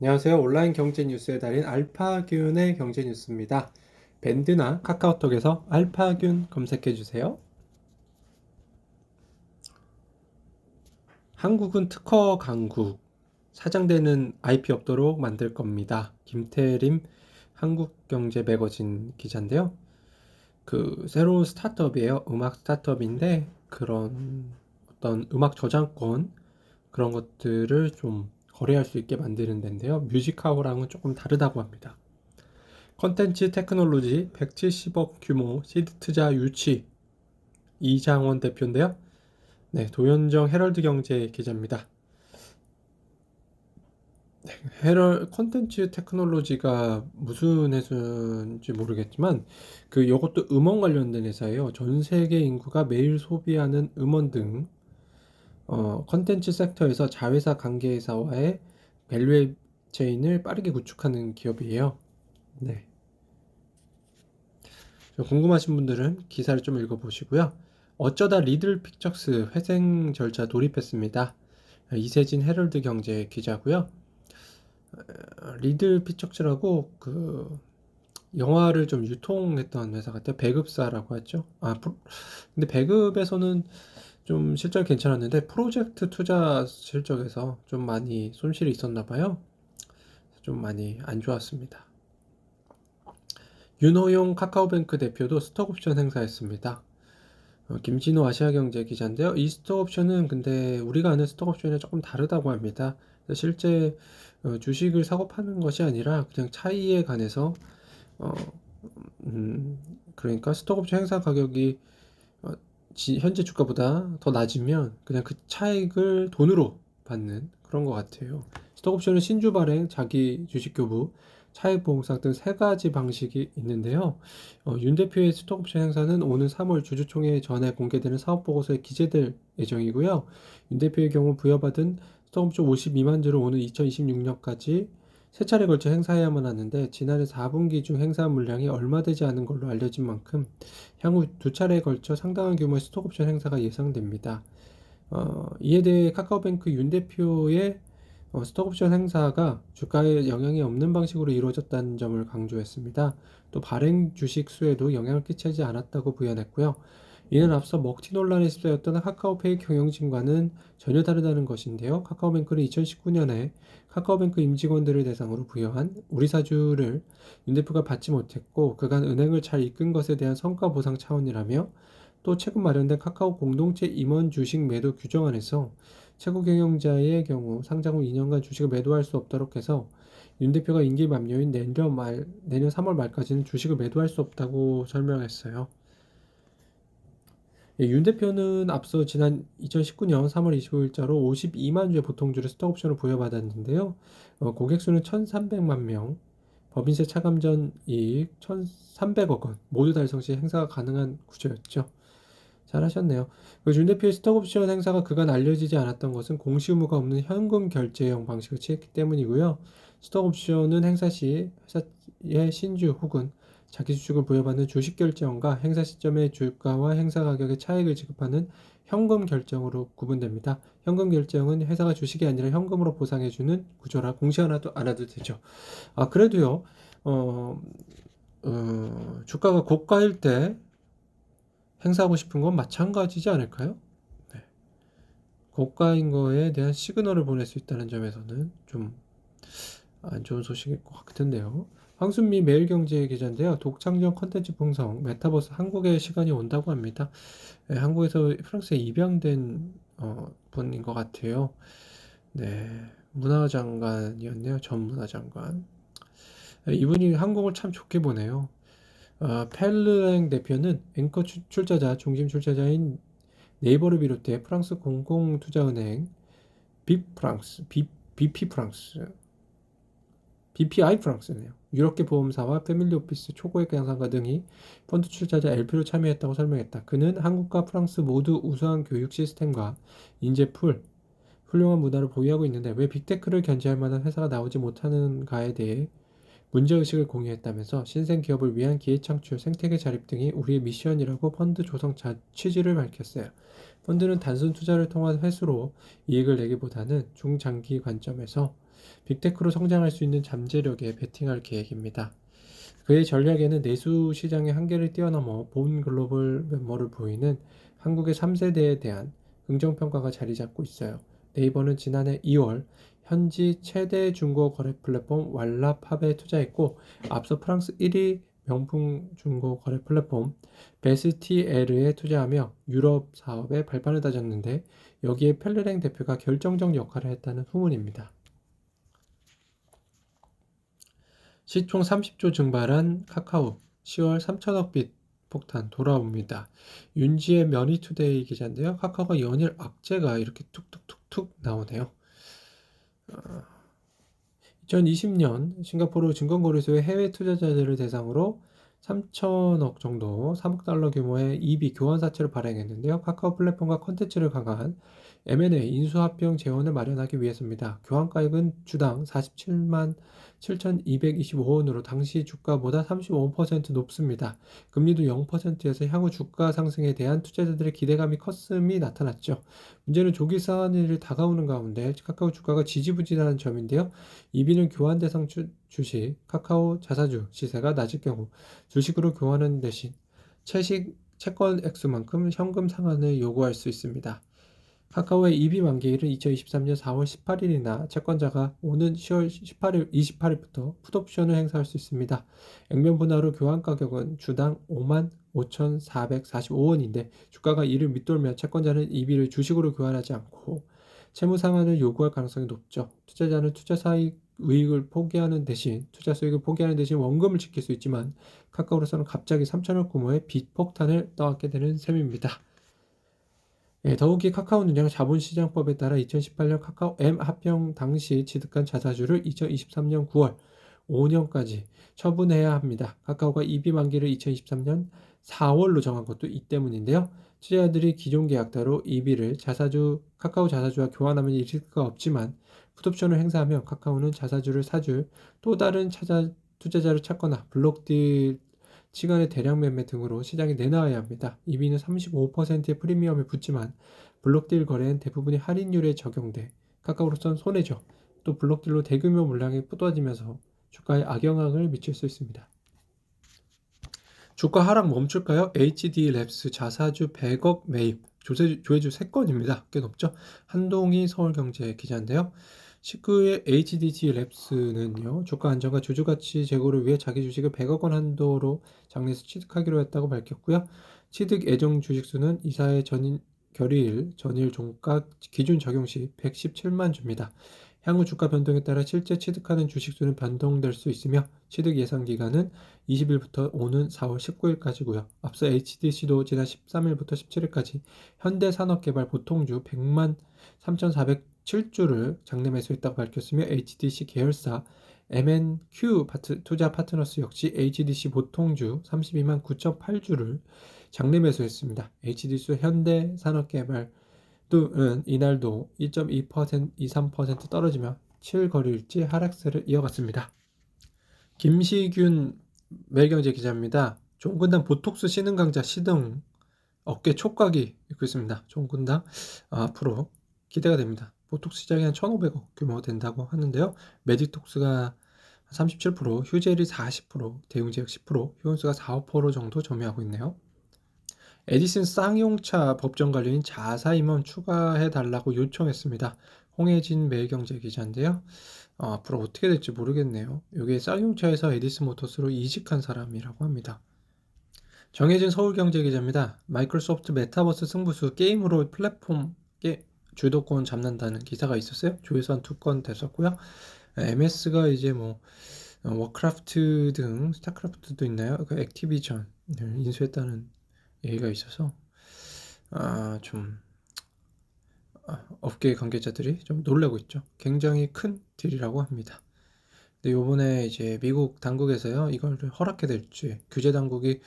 안녕하세요. 온라인 경제 뉴스의 달인 알파균의 경제 뉴스입니다. 밴드나 카카오톡에서 알파균 검색해 주세요. 한국은 특허 강국, 사장되는 IP 없도록 만들 겁니다. 김태림 한국경제 매거진 기자인데요. 그 새로운 스타트업이에요. 음악 스타트업인데 그런 어떤 음악 저작권 그런 것들을 좀 거래할 수 있게 만드는 데인데요. 뮤직하우랑은 조금 다르다고 합니다. 컨텐츠 테크놀로지 170억 규모 시드 투자 유치 이장원 대표인데요. 네, 도현정 헤럴드 경제 기자입니다. 네, 헤럴 컨텐츠 테크놀로지가 무슨 회사인지 모르겠지만 그 요것도 음원 관련된 회사예요. 전 세계 인구가 매일 소비하는 음원 등 어, 컨텐츠 섹터에서 자회사 관계회사와의 밸류에 체인을 빠르게 구축하는 기업이에요. 네. 궁금하신 분들은 기사를 좀 읽어보시고요. 어쩌다 리들 픽처스 회생 절차 돌입했습니다. 이세진 헤럴드 경제 기자고요. 어, 리들 픽처스라고 그 영화를 좀 유통했던 회사 같아요. 배급사라고 하죠. 아, 근데 배급에서는 좀 실적 괜찮았는데 프로젝트 투자 실적에서 좀 많이 손실이 있었나 봐요. 좀 많이 안 좋았습니다. 윤호용 카카오뱅크 대표도 스톡옵션 행사했습니다. 어, 김진호 아시아경제 기자인데요. 이 스톡옵션은 근데 우리가 아는 스톡옵션이 조금 다르다고 합니다. 실제 어, 주식을 사고 파는 것이 아니라 그냥 차이에 관해서 어, 음, 그러니까 스톡옵션 행사 가격이 현재 주가보다 더 낮으면 그냥 그 차익을 돈으로 받는 그런 것 같아요. 스톡옵션은 신주 발행, 자기 주식 교부, 차익 보상등 세 가지 방식이 있는데요. 어, 윤 대표의 스톡옵션 행사는 오는 3월 주주총회 전에 공개되는 사업 보고서에 기재될 예정이고요. 윤 대표의 경우 부여받은 스톡옵션 52만 주를 오는 2026년까지 세 차례 걸쳐 행사해야만 하는데 지난해 4분기 중 행사 물량이 얼마 되지 않은 걸로 알려진 만큼 향후 두 차례에 걸쳐 상당한 규모의 스톡옵션 행사가 예상됩니다. 어, 이에 대해 카카오뱅크 윤 대표의 어, 스톡옵션 행사가 주가에 영향이 없는 방식으로 이루어졌다는 점을 강조했습니다. 또 발행 주식 수에도 영향을 끼치지 않았다고 부연했고요. 이는 앞서 먹튀 논란에 휩싸였던 카카오페이 경영진과는 전혀 다르다는 것인데요. 카카오뱅크는 2019년에 카카오뱅크 임직원들을 대상으로 부여한 우리 사주를 윤 대표가 받지 못했고 그간 은행을 잘 이끈 것에 대한 성과 보상 차원이라며 또 최근 마련된 카카오 공동체 임원 주식 매도 규정안에서 최고 경영자의 경우 상장 후 2년간 주식을 매도할 수 없도록 해서 윤 대표가 임기 만료인 내년 말 내년 3월 말까지는 주식을 매도할 수 없다고 설명했어요. 예, 윤 대표는 앞서 지난 2019년 3월 25일자로 52만 주의 보통주를 스톡옵션을 부여받았는데요. 어, 고객 수는 1,300만 명, 법인세 차감 전 이익 1,300억 원 모두 달성 시 행사가 가능한 구조였죠. 잘하셨네요. 윤 대표의 스톡옵션 행사가 그간 알려지지 않았던 것은 공시 의무가 없는 현금 결제형 방식을 취했기 때문이고요. 스톡옵션은 행사 시 회사의 신주 혹은 자기 주식을 부여받는 주식 결정과 행사 시점의 주가와 행사 가격의 차익을 지급하는 현금 결정으로 구분됩니다. 현금 결정은 회사가 주식이 아니라 현금으로 보상해주는 구조라 공시 하나도 안 해도 되죠. 아 그래도요. 어, 어, 주가가 고가일 때 행사하고 싶은 건 마찬가지지 않을까요? 네. 고가인 거에 대한 시그널을 보낼 수 있다는 점에서는 좀 안 좋은 소식일 것 같은데요. 황순미 매일경제 기자인데요. 독창적 컨텐츠 풍성, 메타버스 한국의 시간이 온다고 합니다. 네, 한국에서 프랑스에 입양된 어, 분인 것 같아요. 네, 문화장관이었네요. 전 문화장관. 네, 이분이 한국을 참 좋게 보네요. 어, 펠르행 대표는 앵커 출자자, 중심 출자자인 네이버를 비롯해 프랑스 공공투자은행 빅프랑스, BP 프랑스, BPI 프랑스네요. 유럽계 보험사와 패밀리 오피스 초고액 양상가 등이 펀드 출자자 LP로 참여했다고 설명했다. 그는 한국과 프랑스 모두 우수한 교육 시스템과 인재풀, 훌륭한 문화를 보유하고 있는데 왜 빅테크를 견제할 만한 회사가 나오지 못하는가에 대해 문제의식을 공유했다면서 신생 기업을 위한 기회 창출, 생태계 자립 등이 우리의 미션이라고 펀드 조성 자, 취지를 밝혔어요. 펀드는 단순 투자를 통한 회수로 이익을 내기보다는 중장기 관점에서 빅테크로 성장할 수 있는 잠재력에 베팅할 계획입니다. 그의 전략에는 내수 시장의 한계를 뛰어넘어 본 글로벌 면모를 보이는 한국의 3세대에 대한 긍정평가가 자리 잡고 있어요. 네이버는 지난해 2월 현지 최대 중고 거래 플랫폼 왈라팝에 투자했고 앞서 프랑스 1위 명품 중고 거래 플랫폼 베스티에르에 투자하며 유럽 사업에 발판을 다졌는데 여기에 펠르랭 대표가 결정적 역할을 했다는 후문입니다. 시총 30조 증발한 카카오 10월 3천억 빛 폭탄 돌아옵니다. 윤지의 머니투데이 기자인데요. 카카오가 연일 악재가 이렇게 툭툭툭툭 나오네요. 2020년 싱가포르 증권거래소의 해외 투자자들을 대상으로 3천억 정도 3억 달러 규모의 EB 교환 사채를 발행했는데요. 카카오 플랫폼과 컨텐츠를 강화한 M&A 인수합병 재원을 마련하기 위해서입니다. 교환가액은 주당 47만 7,225원으로 당시 주가보다 35% 높습니다. 금리도 0%에서 향후 주가 상승에 대한 투자자들의 기대감이 컸음이 나타났죠. 문제는 조기 사안일이 다가오는 가운데 카카오 주가가 지지부진하는 점인데요. EB는 교환 대상 주, 주식, 카카오 자사주 시세가 낮을 경우 주식으로 교환하는 대신 채식 채권 액수만큼 현금 상환을 요구할 수 있습니다. 카카오의 EB 만기일은 2023년 4월 18일이나 채권자가 오는 10월 18일, 28일부터 풋옵션을 행사할 수 있습니다. 액면 분할후 교환 가격은 주당 5만 5,445원인데 주가가 이를 밑돌면 채권자는 EB를 주식으로 교환하지 않고 채무 상환을 요구할 가능성이 높죠. 투자자는 투자 사익 이익을 포기하는 대신 투자 수익을 포기하는 대신 원금을 지킬 수 있지만 카카오로서는 갑자기 3천억 규모의 빚 폭탄을 떠안게 되는 셈입니다. 예, 더욱이 카카오는요 자본시장법에 따라 2018년 카카오 M 합병 당시 취득한 자사주를 2023년 9월 5년까지 처분해야 합니다. 카카오가 EB 만기를 2023년 4월로 정한 것도 이 때문인데요. 투자자들이 기존 계약 대로 EB를 자사주 카카오 자사주와 교환하면 리스크가 없지만 풋옵션을 행사하면 카카오는 자사주를 사줄 또 다른 찾아, 투자자를 찾거나 블록딜 시간의 대량 매매 등으로 시장에 내놔야 합니다. EB는 35%의 프리미엄을 붙지만 블록딜 거래는 대부분이 할인율에 적용돼 카카오로선 손해죠. 또 블록딜로 대규모 물량이 쏟아지면서 주가에 악영향을 미칠 수 있습니다. 주가 하락 멈출까요? HD랩스 자사주 100억 매입 조세, 조회주 3건입니다. 꽤 높죠? 한동희 서울경제 기자인데요. 19일 HDG 랩스는요, 주가 안정과 주주 가치 제고를 위해 자기 주식을 100억 원 한도로 장래에서 취득하기로 했다고 밝혔고요. 취득 예정 주식수는 이사의 전일, 결의일, 전일 종가 기준 적용 시 117만 주입니다. 향후 주가 변동에 따라 실제 취득하는 주식수는 변동될 수 있으며 취득 예상 기간은 20일부터 오는 4월 19일까지고요. 앞서 HDC도 지난 13일부터 17일까지 현대산업개발 보통주 100만 3,407주를 장내 매수했다고 밝혔으며 HDC 계열사 MNQ 파트, 투자 파트너스 역시 HDC 보통주 32만 9.8주를 장내 매수했습니다. HDC 현대 산업개발 은 이날도 2.2% 23% 떨어지며 7거리일지 하락세를 이어갔습니다. 김시균 매일경제 기자입니다. 종근당 보톡스 신흥 강자 시등 어깨 촉각이 있고 있습니다. 종근당 아, 앞으로 기대가 됩니다. 보톡스 시장이 한 1,500억 규모 된다고 하는데요. 메디톡스가 37%, 휴젤이 40%, 대웅제약 10%, 휴원수가 4, 5% 정도 점유하고 있네요. 에디슨 쌍용차 법정 관련인 자사 임원 추가해 달라고 요청했습니다. 홍혜진 매일경제 기자인데요. 어, 앞으로 어떻게 될지 모르겠네요. 이게 쌍용차에서 에디슨 모터스로 이직한 사람이라고 합니다. 정혜진 서울경제 기자입니다. 마이크로소프트 메타버스 승부수 게임으로 플랫폼 게 주도권 잡는다는 기사가 있었어요. 조회수 한 두 건 됐었고요. MS가 이제 뭐 어, 워크라프트 등 스타크래프트도 있나요? 그 액티비전을 인수했다는 얘기가 있어서 아, 좀 아, 업계 관계자들이 좀 놀라고 있죠. 굉장히 큰 딜이라고 합니다. 근데 요번에 이제 미국 당국에서요, 이걸 허락해 될지, 규제 당국이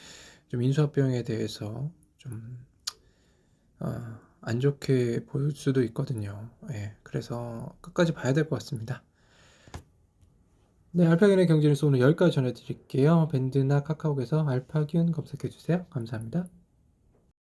좀 인수합병에 대해서 좀, 아, 안 좋게 보일 수도 있거든요. 예, 그래서 끝까지 봐야 될 것 같습니다. 네, 알파균의 경제뉴스 오늘 여기까지 전해드릴게요. 밴드나 카카오에서 알파균 검색해주세요. 감사합니다.